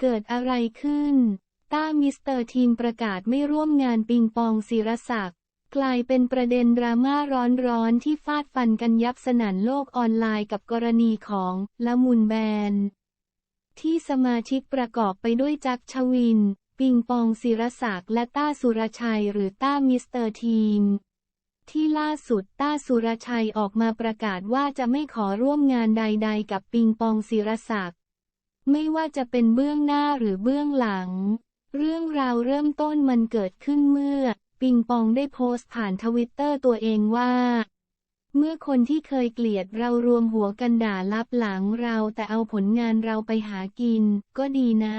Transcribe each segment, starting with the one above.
เกิดอะไรขึ้น ต้ามิสเตอร์ทีมประกาศไม่ร่วมงานปิงปองศิรศักดิ์กลายเป็นประเด็นดราม่าร้อนๆที่ฟาดฟันกันยับสนั่นโลกออนไลน์กับกรณีของละมุนแบน ที่สมาชิกประกอบไปด้วยจักชวิน ปิงปองศิรศักดิ์และต้าสุรชัยหรือต้ามิสเตอร์ทีมที่ล่าสุดต้าสุรชัยออกมาประกาศว่าจะไม่ขอร่วมงานใด ๆ กับปิงปองศิรศักดิ์ ไม่ว่าจะเป็นเบื้องหน้าหรือเบื้องหลัง เรื่องราวเริ่มต้นมันเกิดขึ้นเมื่อ ปิงปองได้โพสต์ผ่านทวิตเตอร์ตัวเองว่า เมื่อคนที่เคยเกลียดเรารวมหัวกันด่าลับหลังเราแต่เอาผลงานเราไปหากิน ก็ดีนะ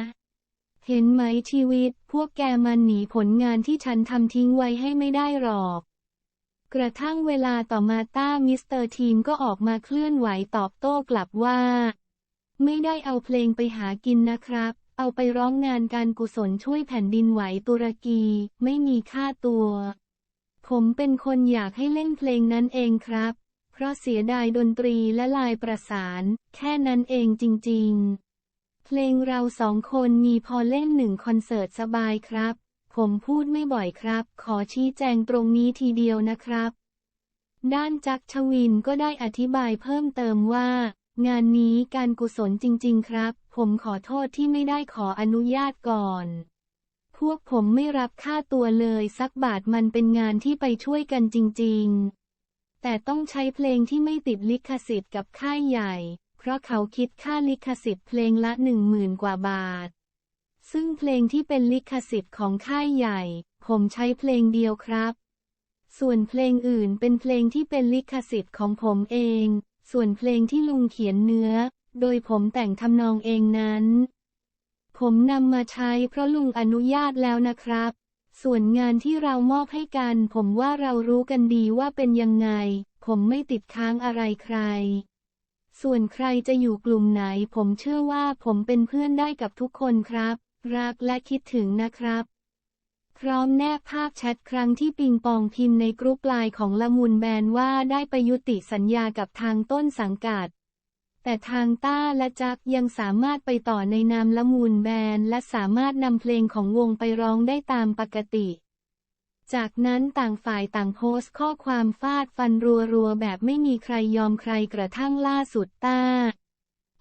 เห็นไหมชีวิต พวกแกมันหนีผลงานที่ฉันทำทิ้งไว้ให้ไม่ได้หรอกกระทั่งเวลาต่อมาต้ามิสเตอร์ทีมก็ออกมาเคลื่อนไหวตอบโต้กลับว่า ไม่ได้เอาเพลงไปหากินนะครับ เอาไปร้องงานการกุศลช่วยแผ่นดินไหวตุรกี ไม่มีค่าตัว ผมเป็นคนอยากให้เล่นเพลงนั้นเองครับ เพราะเสียดายดนตรีและลายประสาน แค่นั้นเองจริง ๆ เพลงเราสองคนมีพอเล่นหนึ่งคอนเสิร์ตสบายครับ ผมพูดไม่บ่อยครับ ขอชี้แจงตรงนี้ทีเดียวนะครับ ด้านจักชวินก็ได้อธิบายเพิ่มเติมว่า งานนี้การกุศลจริง ๆ ครับ ผมขอโทษที่ไม่ได้ขออนุญาตก่อน พวกผมไม่รับค่าตัวเลยสักบาทมันเป็นงานที่ไปช่วยกันจริง ๆ แต่ต้องใช้เพลงที่ไม่ติดลิขสิทธิ์กับค่ายใหญ่ เพราะเขาคิดค่าลิขสิทธิ์เพลงละหนึ่งหมื่นกว่าบาท ซึ่งเพลงที่เป็นลิขสิทธิ์ของค่ายใหญ่ ผมใช้เพลงเดียวครับ ส่วนเพลงอื่นเป็นเพลงที่เป็นลิขสิทธิ์ของผมเอง ส่วนเพลงที่ลุงเขียนเนื้อ โดยผมแต่งทำนองเองนั้น ผมนำมาใช้เพราะลุงอนุญาตแล้วนะครับ ส่วนงานที่เรามอบให้กัน ผมว่าเรารู้กันดีว่าเป็นยังไง ผมไม่ติดค้างอะไรใคร ส่วนใครจะอยู่กลุ่มไหน ผมเชื่อว่าผมเป็นเพื่อนได้กับทุกคนครับ รักและคิดถึงนะครับ พร้อมแนบภาพแชทครั้งที่ปิงปองพิมพ์ในกรุ๊ปไลน์ของละมุนแบนว่าได้ไปยุติสัญญากับทางต้นสังกัด แต่ทางต้าและจักยังสามารถไปต่อในนามละมุนแบนและสามารถนำเพลงของวงไปร้องได้ตามปกติ จากนั้นต่างฝ่ายต่างโพสต์ข้อความฟาดฟันรัวๆแบบไม่มีใครยอมใครกระทั่งล่าสุดต้า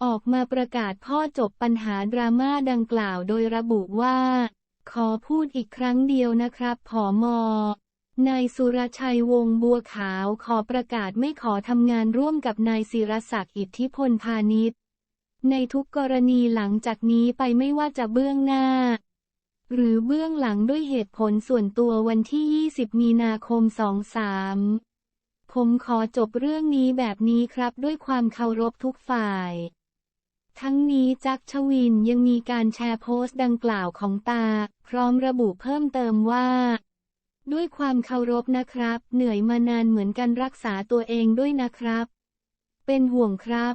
ออกมาประกาศพ่อจบปัญหาดราม่าดังกล่าวโดยระบุว่า ขอพูดอีกครั้งเดียวนะครับผอมอนายสุรชัยวงศ์บัวขาวขอประกาศไม่ขอทำงานร่วมกับนายศิรศักดิ์อิทธิพลพาณิชย์ ในทุกกรณีหลังจากนี้ไปไม่ว่าจะเบื้องหน้า หรือเบื้องหลังด้วยเหตุผลส่วนตัววันที่ 20 มีนาคม 23 ผมขอจบเรื่องนี้แบบนี้ครับด้วยความเคารพทุกฝ่าย ทั้งนี้จักชวินยังมีการแชร์โพสต์ดังกล่าวของตา พร้อมระบุเพิ่มเติมว่า ด้วยความเคารพนะครับ เหนื่อยมานานเหมือนกันรักษาตัวเองด้วยนะครับ เป็นห่วงครับ